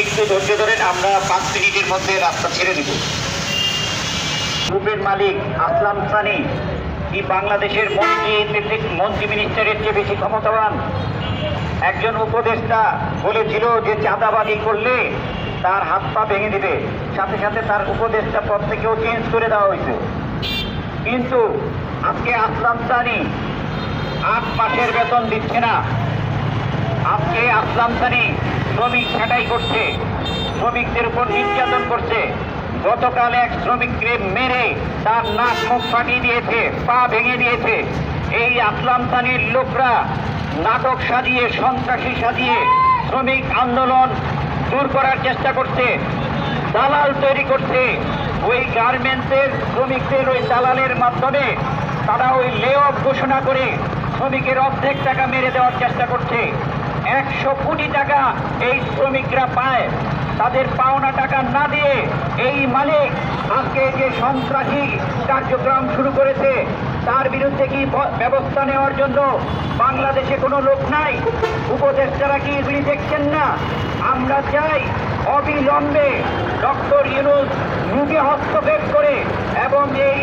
একটু ধৈর্য ধরেন, আমরা পাঁচ মিনিটের মধ্যে রাস্তা ছেড়ে দেব। গ্রুপের মালিক আসলাম সানি, কি বাংলাদেশের মন্ত্রী মন্ত্রী মিনিস্টারের চেয়ে বেশি ক্ষমতাবান? একজন উপদেষ্টা বলেছিল যে চাঁদাবাদি করলে তার হাত পা ভেঙে দিবে। সাথে সাথে তার উপদেষ্টা পদ থেকেও চেঞ্জ করে দেওয়া হয়েছে। কিন্তু আজকে আসলাম সানি, আট মাসের বেতন দিচ্ছে না। আজকে আসলাম সানি শ্রমিক ছাঁটাই করছে। শ্রমিকদের উপর নির্যাতন করছে। গতকাল এক শ্রমিককে মেরে তার নাক মুখ ফাটিয়ে দিয়েছে, পা ভেঙে দিয়েছে। এই আসলাম সানির লোকরা নাটক সাজিয়ে, সন্ত্রাসী সাজিয়ে শ্রমিক আন্দোলন দূর করার চেষ্টা করছে, দালাল তৈরি করছে। ওই গার্মেন্টসের শ্রমিকদের ওই দালালের মাধ্যমে তারা ওই লে ঘোষণা করে শ্রমিকের অর্ধেক টাকা মেরে দেওয়ার চেষ্টা করছে। একশো কোটি টাকা এই শ্রমিকরা পায়। তাদের পাওনা টাকা না দিয়ে এই মালিক আজকে যে সন্ত্রাসী কার্যক্রম শুরু করেছে, তার বিরুদ্ধে কি ব্যবস্থা নেওয়ার জন্য বাংলাদেশে কোনো লোক নাই? উপদেষ্টারা কি এগুলি দেখছেন না? আমরা চাই অবিলম্বে ডক্টর ইউনুস মুখে হস্তক্ষেপ করে এবং এই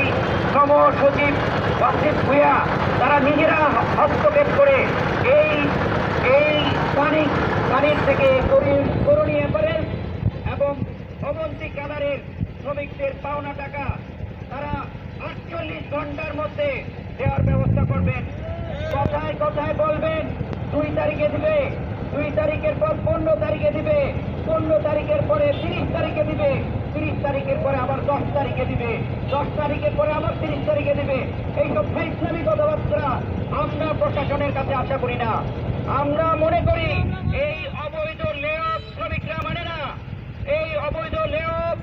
শ্রম সচিব বাসিত ভুয়া তারা নিজেরা হস্তক্ষেপ করে এই থেকে করি- করণীয় করেন এবং অবন্তি কালারের শ্রমিকদের পাওনা টাকা তারা আটচল্লিশ ঘণ্টার মধ্যে দেওয়ার ব্যবস্থা করবেন। কথায় কথায় বলবেন, দুই তারিখে দিবে, দুই তারিখের পর পনেরো তারিখে দিবে, পনেরো তারিখের পরে তিরিশ তারিখে দিবে, তিরিশ তারিখের পরে আবার দশ তারিখে দিবে, দশ তারিখের পরে আবার তিরিশ তারিখে দিবে। এইসব ইসলামী কথাবার্তা আমরা প্রশাসনের কাছে আশা করি না। আমরা মনে করি এই অবৈধ লেঅফ শ্রমিকরা মানে না এই অবৈধ লেঅফ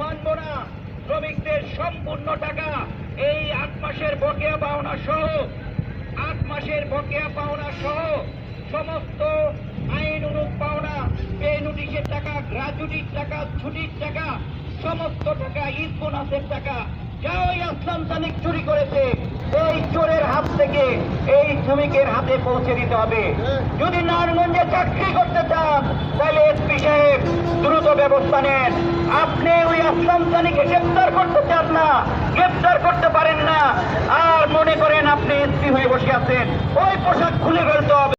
মানব না শ্রমিকদের সম্পূর্ণ টাকা এই আট মাসের বকেয়া পাওনা সহ, আট মাসের বকেয়া পাওনা সহ সমস্ত আইন অনুপ পাওনা, পে নোটিশের টাকা, গ্রাজুটির টাকা, ছুটির টাকা, সমস্ত টাকা, ঈদ বোনাসের টাকা যা ওই আসলাম সানিক চুরি করেছে। এই চোরের হাত থেকে এই শ্রমিকের হাতে পৌঁছে দিতে হবে। যদি নারায়ণগঞ্জে চাকরি করতে চান, তাহলে এসপি সাহেব, দ্রুত ব্যবস্থা নেন। আপনি ওই আসলাম সানিকে গ্রেপ্তার করতে চান না, গ্রেপ্তার করতে পারেন না। আর মনে করেন আপনি এসপি হয়ে বসে আছেন। ওই পোশাক খুলে ফেলতে হবে।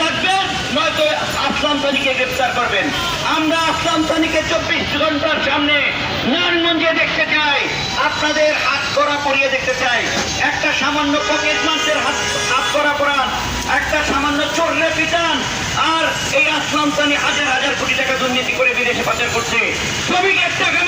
থাকবেন, নয়তো আসলাম সানিকে গ্রেপ্তার করবেন। আমরা আসলাম সানিকে চব্বিশ ঘণ্টার সামনে নারায়ণগঞ্জে দেখতে চাই আপনাদের হাত করা পরিয়ে দেখতে চাই। একটা সামান্য পকেট মাছের হাত হাত করা পরান। একটা সামান্য চোরলে পিটান। আর এই আসলাম হাজার হাজার কোটি টাকা দুর্নীতি করে বিদেশে পাচার করছে। শ্রমিকের টাকা